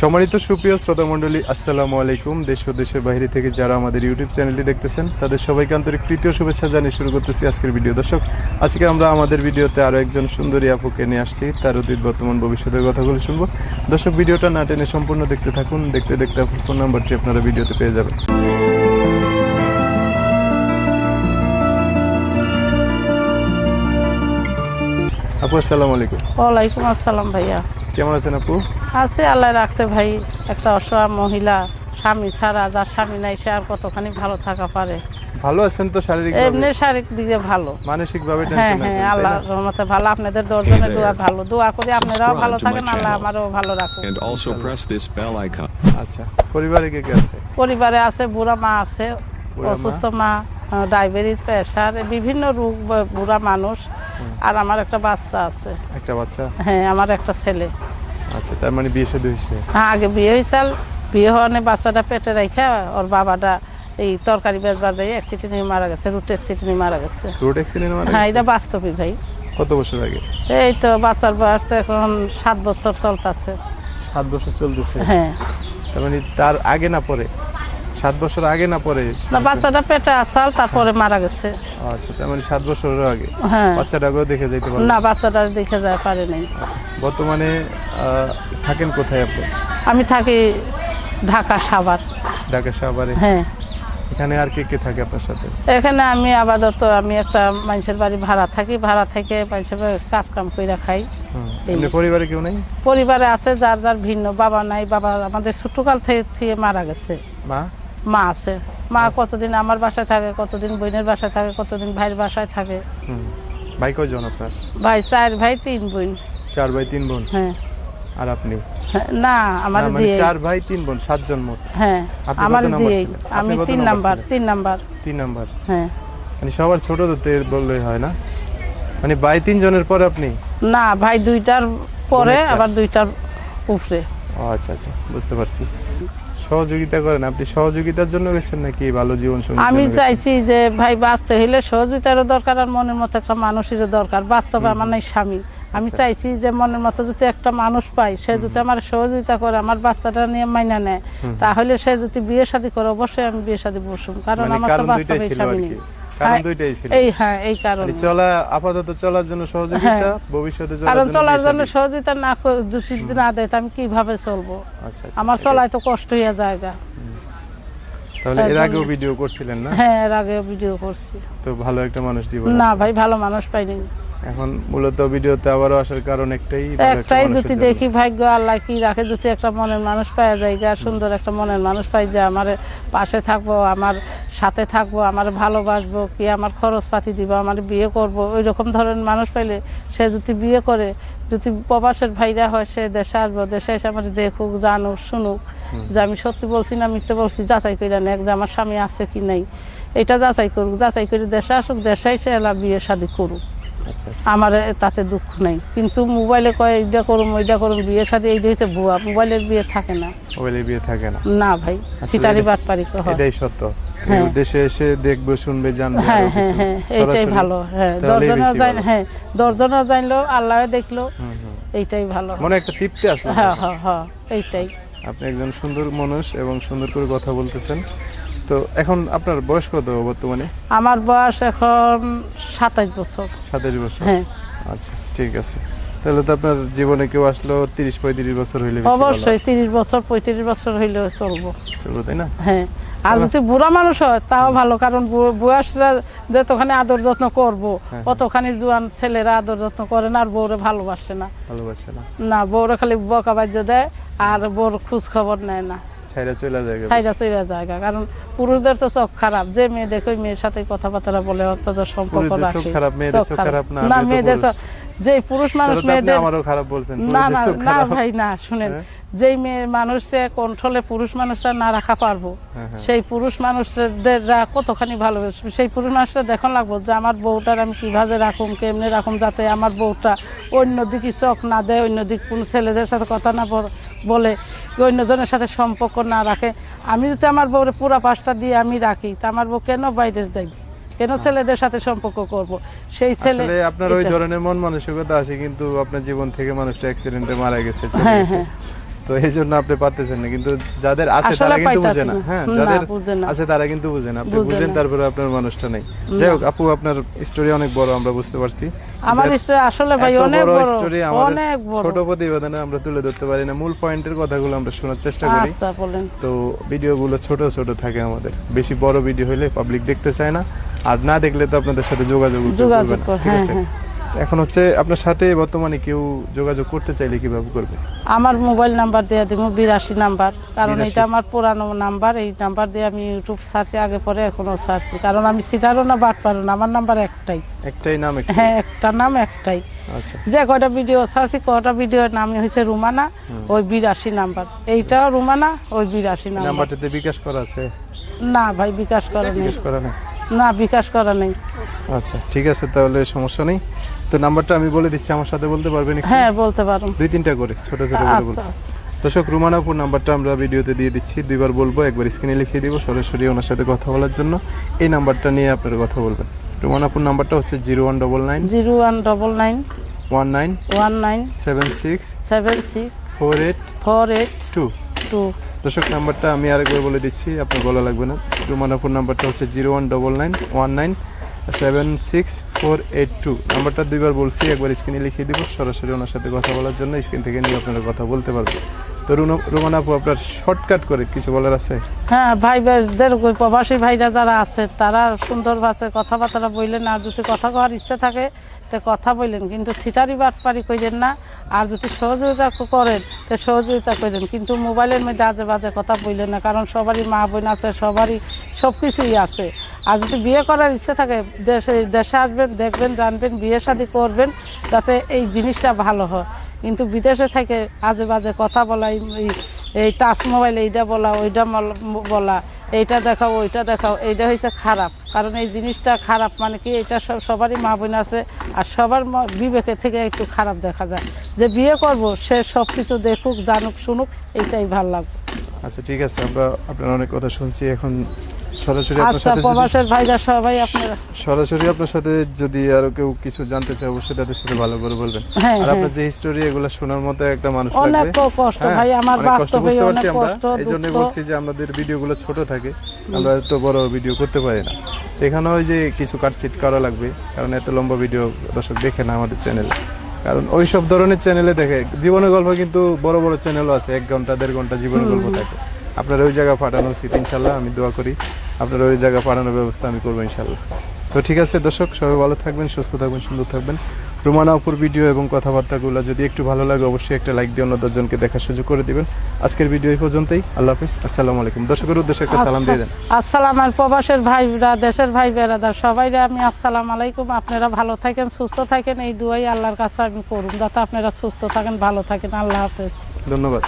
সম্মানিত সুপ্রিয় শ্রোতা মণ্ডলী আসসালামু আলাইকুম। দেশ ও দেশের বাইরে থেকে যারা আমাদের ইউটিউব চ্যানেলটি দেখতেছেন, তাদের সবাইকে আন্তরিক তৃতীয় শুভেচ্ছা জানিয়ে শুরু করতেছি আজকের ভিডিও। দর্শক, আজকে আমরা আমাদের ভিডিওতে আরও একজন সুন্দরী আপুকে নিয়ে আসছি। তার অতীত, বর্তমান, ভবিষ্যতের কথাগুলো শুনব। দর্শক, ভিডিওটা না টেনে সম্পূর্ণ দেখতে থাকুন। দেখতে দেখতে আপুর ফোন নাম্বারটি আপনারা ভিডিওতে পেয়ে যাবেন। আপু, আসসালামু আলাইকুম। ওয়ালাইকুম আসসালাম ভাইয়া। কেমন আছেন আপু? আছে আল্লাহ রাখছে ভাই। একটা অসহায় মহিলা স্বামী ছাড়া যার স্বামী নাই সে আর কতখানি ভালো থাকা পারে? ভালো আছেন তো শারীরিক এমনি শারীরিক দিকে ভালো। মানসিক ভাবে হ্যাঁ টেনশন হ্যাঁ আছে আল্লাহ রহমতে ভালো। আপনাদের দশজনের দোয়া ভালো। দোয়া করি আপনারাও ভালো থাকেন আল্লাহ আমারও ভালো রাখুন and also press this bell icon. আচ্ছা পরিবারে কে কে আছে? পরিবারে আছে বুড়া মা আছে অসুস্থ মা ডায়াবেটিস প্রেশার বিভিন্ন রোগ ব- বুড়া মানুষ। আর আমার একটা বাচ্চা আছে। একটা বাচ্চা? হ্যাঁ আমার একটা ছেলে। আচ্ছা তার মানে বিয়ে শাদী হয়েছে? হ্যাঁ আগে বিয়ে হয়েছিল বিয়ে হওয়ানে বাচ্চাটা পেটে রেখে ওর বাবাটা এই তরকারি বেচবার দিয়ে অ্যাক্সিডেন্ট মারা গেছে রুট অ্যাক্সিডেন্ট মারা গেছে। রুট অ্যাক্সিডেন্ট মানে হ্যাঁ এটা বাস্তবই ভাই। কত বছর আগে? এই তো বাচ্চার বয়স তো এখন সাত বছর চলতেছে। সাত বছর চলতেছে? হ্যাঁ। তার মানে তার আগে না পরে? সাত বছর আগে না পরে? না বাচ্চাটা পেটে আসাল তারপরে মারা গেছে। আচ্ছা তার মানে সাত বছরের আগে? হ্যাঁ। বাচ্চাটাকেও দেখে যেতে পারবে না বাচ্চাটা দেখে যায় পারে নাই। আচ্ছা বর্তমানে থাকেন কোথায় আপনি? আমি থাকি ঢাকা সাভার। ঢাকা সাভারে? হ্যাঁ। এখানে আর কে কে থাকে আপনার সাথে? এখানে আমি আপাতত আমি একটা মানুষের বাড়ি ভাড়া থাকি ভাড়া থেকে মানুষের কাজ কাম করে খাই। পরিবারে কেউ নেই? পরিবারে আছে যার যার ভিন্ন বাবা নাই বাবা আমাদের ছোটকাল থেকে থেকে মারা গেছে। মা? মা আছে। মা কতদিন আমার বাসায় থাকে কতদিন বোনের বাসায় থাকে কতদিন ভাইয়ের বাসায় থাকে। হুম। ভাই কয়জন আপনার? ভাই চার ভাই তিন বোন। চার ভাই তিন বোন? হ্যাঁ। আর আপনি? হ্যাঁ, না আমার মানে দিয়ে চার ভাই তিন বোন সাতজন মোট। হ্যাঁ আমার দিয়ে আমি তিন নাম্বার তিন নাম্বার। তিন নাম্বার। হ্যাঁ। মানে সবার ছোট তো তের বললেই হয় না? মানে ভাই তিন জনের পরে আপনি? না ভাই দুইটার পরে আবার দুইটার উপরে। আচ্ছা আচ্ছা বুঝতে পারছি। সহযোগিতা করেন। আপনি সহযোগিতার জন্য গেছেন নাকি ভালো জীবন সঙ্গী আমি চাইছি যে ভাই বাঁচতে হইলে সহযোগিতারও দরকার আর মনের মতো একটা মানুষেরও দরকার। বাস্তবে আমার নাই স্বামী। আমি আচ্ছা। চাইছি যে মনের মতো যদি একটা মানুষ পাই সে যদি আমার সহযোগিতা করে আমার বাচ্চাটা নিয়ে মাইনা নেয় তাহলে সে যদি বিয়ে শাদী করে অবশ্যই আমি বিয়ে শাদী বসুম কারণ মানে আমার তো বাস্তবে স্বামী নেই। কারণ দুইটাই ছিল। এই হ্যাঁ এই কারণ। চলা আপাতত চলার জন্য সহযোগিতা ভবিষ্যতে চলার জন্য চলার জন্য সহযোগিতা না করে- যদি না দেয় আমি কীভাবে চলবো? আমার চলায় তো কষ্ট হইয়া জায়গা তাহলে এর আগেও ভিডিও করছিলেন না? হ্যাঁ এর আগে ভিডিও করছি। তো ভালো একটা মানুষ জীবন না ভাই ভালো মানুষ পাইনি। এখন মূলত ভিডিওতে আবারও আসার কারণ একটাই একটা একটাই যদি দেখি ভাগ্য আল্লাহ কি রাখে যদি একটা মনের মানুষ পাওয়া যায় সুন্দর একটা মনের মানুষ পাই যে আমার পাশে থাকব আমার সাথে থাকব আমার ভালোবাসবো কি আমার খরচ পাতি দিব আমার বিয়ে করব ওই রকম ধরনের মানুষ পাইলে সে যদি বিয়ে করে যদি প্রবাসের ভাইরা হয় সে দেশে আসব দেশে এসে আমার দেখুক জানুক শুনুক যে আমি সত্যি বলছি না মিথ্যে বলছি যাচাই করে নেক যে আমার স্বামী আছে কি নাই। এটা যাচাই করুক যাচাই করে দেশে আসুক দেশে এসে এলা বিয়ে শাদি করুক। আচ্ছা আচ্ছা। আমার তাতে দুঃখ নেই। কিন্তু মোবাইলে কয় এইটা করুম ওইটা করুম বিয়ের সাথে এইটা হচ্ছে ভুয়া মোবাইলের বিয়ে থাকে না। ওইলে বিয়ে থাকে না। না ভাই সিটারি বাটপারি এটাই সত্য। দেশে এসে দেখবে শুনবে জানবে হ্যাঁ হ্যাঁ হ্যাঁ এইটাই ভালো। হ্যাঁ তাহলেই জান হ্যাঁ দশজনা জানলো আল্লাহ দেখল। এইটাই ভালো। মনে একটা তৃপ্তি আসলো হ্যাঁ হ্যাঁ হ্যাঁ এইটাই। আপনি একজন সুন্দর মানুষ এবং সুন্দর করে কথা বলতেছেন। তো এখন আপনার বয়স কত বর্তমানে? আমার বয়স এখন সাতাইশ বছর। সাতাশ বছর? হ্যাঁ। আচ্ছা ঠিক আছে। তাহলে তো আপনার জীবনে কেউ আসলো তিরিশ পঁয়ত্রিশ বছর হইলে অবশ্যই তিরিশ বছর পঁয়ত্রিশ বছর হইলেও চলবো। চলবে তাই না? হ্যাঁ। আর যদি বুড়া মানুষ হয় তাও ভালো কারণ বয়সরা যতখানি আদর যত্ন করব হ্যাঁ। অতখানি জোয়ান ছেলেরা আদর যত্ন করে না আর বউরে ভালোবাসে না। ভালোবাসে না। না বউরে খালি বকা বাজ্য দেয় আর বউর খোঁজ খবর নেয় না। ছাইরা চলে যায় কারণ পুরুষদের তো চোখ খারাপ। যে মেয়ে দেখো মেয়ের সাথে কথাবার্তা বলে অত্যন্ত সম্পর্ক চোখ রাখে। খারাপ, মেয়েদের চোখ খারাপ। না, না মেয়েদের যে পুরুষ মানুষ মেয়েদের আমারও খারাপ বলছেন না না। ভাই না শুনেন। হ্যাঁ? যেই মেয়ে মানুষে কন্ট্রোলে পুরুষ মানুষরা না রাখা পারব হ্যাঁ, হ্যাঁ। সেই পুরুষ মানুষদের কতখানি ভালোবাসবে সেই পুরুষ মানুষরা দেখুন লাগবো যে আমার বউটার আমি কীভাবে রাখুম কেমনে রাখুম যাতে আমার বউটা অন্যদিকে চোখ না দেয় অন্যদিক কোনো ছেলেদের সাথে কথা না বল- অন্যজনের সাথে সম্পর্ক না রাখে। আমি যদি আমার বউরে পুরা পাঁচটা দিয়ে আমি রাখি তা আমার বউ কেন বাইরে যাইবে কেন ছেলেদের সাথে সম্পর্ক করব? সেই ছেলে আপনার ওই ধরনের মন মানসিকতা আছে কিন্তু আপনার জীবন থেকে মানুষটা অ্যাক্সিডেন্টে মারা গেছে হ্যাঁ, হ্যাঁ। তো এই জন্য আপনি পারতেছেন না কিন্তু যাদের আছে তারা কিন্তু বুঝে না। হ্যাঁ যাদের আছে তারা কিন্তু বুঝে না। আপনি বুঝেন তারপরে আপনার মানুষটা নেই। যাই হোক আপু আপনার স্টোরি অনেক বড় আমরা বুঝতে পারছি। আমার স্টোরি আসলে ভাই অনেক বড় স্টোরি আমাদের ছোট প্রতিবেদনে আমরা তুলে ধরতে পারি না। মূল পয়েন্টের কথাগুলো আমরা শোনার চেষ্টা করি। আচ্ছা তো ভিডিওগুলো ছোট ছোট থাকে আমাদের। বেশি বড় ভিডিও হলে পাবলিক দেখতে চায় না। আর না দেখলে তো আপনাদের সাথে যোগাযোগ না। ঠিক হ্যাঁ, আছে? হ্যাঁ। এখন হচ্ছে আপনার সাথে বর্তমানে কেউ যোগাযোগ করতে চাইলে কীভাবে করবে? আমার মোবাইল নাম্বার দিয়ে দিব বিরাশি নাম্বার। কারণ এটা আমার পুরানো নাম্বার এই নাম্বার দিয়ে আমি ইউটিউব সার্চি আগে পরে এখনও সার্চি কারণ আমি সিটারও না বাট পারো না আমার নাম্বার একটাই। একটাই নাম হ্যাঁ একটা নাম একটাই। আচ্ছা। যে কয়টা ভিডিও সার্চি কয়টা ভিডিওর নাম হয়েছে রুমানা ওই বিরাশি নাম্বার। এইটাও রুমানা ওই বিরাশি নাম্বার। নাম্বারটাতে বিকাশ করা আছে? না ভাই বিকাশ করা নেই। বিকাশ করা নেই? না বিকাশ করা নেই। আচ্ছা ঠিক আছে তাহলে সমস্যা নেই। তো নাম্বারটা আমি বলে দিচ্ছি আমার সাথে বলতে পারবেন একটু? হ্যাঁ বলতে পারো। দুই তিনটা করে ছোট ছোট করে বলুন। আচ্ছা। দর্শক রুমানাপুর নাম্বারটা আমরা ভিডিওতে দিয়ে দিচ্ছি। দুইবার বলব একবার স্ক্রিনে লিখিয়ে দিব সরাসরি ওনার সাথে কথা বলার জন্য। এই নাম্বারটা নিয়ে আপনারা কথা বলবেন। রুমানাপুর নাম্বারটা হচ্ছে zero one double nine zero one double nine one nine one nine seven six seven six four eight four eight two. Two. দর্শক নাম্বারটা আমি আরেকবার বলে দিচ্ছি আপনার বলা লাগবে না। রুমানাপুর নাম্বারটা হচ্ছে zero one double nine one nine seven six four eight two নাম্বারটা দুইবার বলছি, একবার স্ক্রিনে লিখিয়ে দিব, সরাসরি ওনার সাথে কথা বলার জন্য স্ক্রিন থেকে নিয়ে আপনারা কথা বলতে পারবেন। তো রুমান আপু, আপনার শর্টকাট করে কিছু বলার আছে? হ্যাঁ ভাই, ভাইদের প্রবাসী ভাইরা যারা আছে, তারা সুন্দর ভাষায় কথাবার্তা বললেন, আর যদি কথা কওয়ার ইচ্ছা থাকে, তো কথা বললেন। কিন্তু ছিটারি বাটপারি কইলেন না, আর যদি সহযোগিতা করেন, তো সহযোগিতা করেন কিন্তু মোবাইলের মধ্যে আজে বাজে কথা বললেন না, কারণ সবারই মা বোন আছে, সবারই সব কিছুই আছে। আর যদি বিয়ে করার ইচ্ছে থাকে, দেশে দেশে আসবেন, দেখবেন, জানবেন, বিয়ে শাদী করবেন, যাতে এই জিনিসটা ভালো হয়। কিন্তু বিদেশে থেকে আজে বাজে কথা বলা, এই- টাচ মোবাইল, এইটা বলা, ওইটা বলা, এইটা দেখাও, ওইটা দেখাও, এইটা হয়েছে খারাপ। কারণ এই জিনিসটা খারাপ মানে কি, এটা সব সবারই মা বোন আছে, আর সবার বিবেকে থেকে একটু খারাপ দেখা যায়। যে বিয়ে করব, সে সব কিছু দেখুক, জানুক, শুনুক, এইটাই ভালো লাগবে। আচ্ছা ঠিক আছে, আমরা আপনার অনেক কথা শুনছি। এখন সরাসরি আপনার আচ্ছা সাথে প্রবাসের ভাইরা সবাই আপনারা সরাসরি আপনার সাথে যদি আরও কেউ কিছু জানতে চায় অবশ্যই তাদের সাথে ভালো করে বলবেন। হ্যাঁ, আর হ্যাঁ। আপনার যে হিস্টোরি এগুলো শোনার মতো একটা মানুষ লাগবে। কষ্ট হ্যাঁ, ভাই আমার বাস্তবে অনেক আমরা। কষ্ট এই জন্য বলছি যে আমাদের ভিডিওগুলো ছোট থাকে। আমরা এত বড় ভিডিও করতে পারি না। এখানে ওই যে কিছু কাটছিট করা লাগবে কারণ এত লম্বা ভিডিও দর্শক দেখে না আমাদের চ্যানেলে কারণ ওই সব ধরনের চ্যানেলে দেখে জীবনের গল্প কিন্তু বড় বড় চ্যানেলও আছে এক ঘণ্টা দেড় ঘণ্টা জীবনের গল্প থাকে। আপনার ওই জায়গা ফাটানো উচিত ইনশাল্লাহ আমি দোয়া করি। আপনার ওই জায়গা পাঠানোর ব্যবস্থা আমি করব ইনশাল্লাহ তো ঠিক আছে দর্শক সবাই ভালো থাকবেন সুস্থ থাকবেন সুন্দর থাকবেন। রুমানা অপুর ভিডিও এবং কথাবার্তাগুলো যদি একটু ভালো লাগে অবশ্যই একটা লাইক দিয়ে অন্য দশজনকে দেখার সুযোগ করে দিবেন। আজকের ভিডিও এই পর্যন্তই। আল্লাহ হাফিজ। আসসালামু আলাইকুম। দর্শকের উদ্দেশ্যে একটা সালাম দিয়ে দেন। আসসালাম আর প্রবাসের ভাইরা দেশের ভাই বেড়াদার সবাইরে আমি আসসালাম আলাইকুম। আপনারা ভালো থাকেন সুস্থ থাকেন এই দুয়াই আল্লাহর কাছে আমি করুন। যাতে আপনারা সুস্থ থাকেন ভালো থাকেন। আল্লাহ হাফেজ। ধন্যবাদ।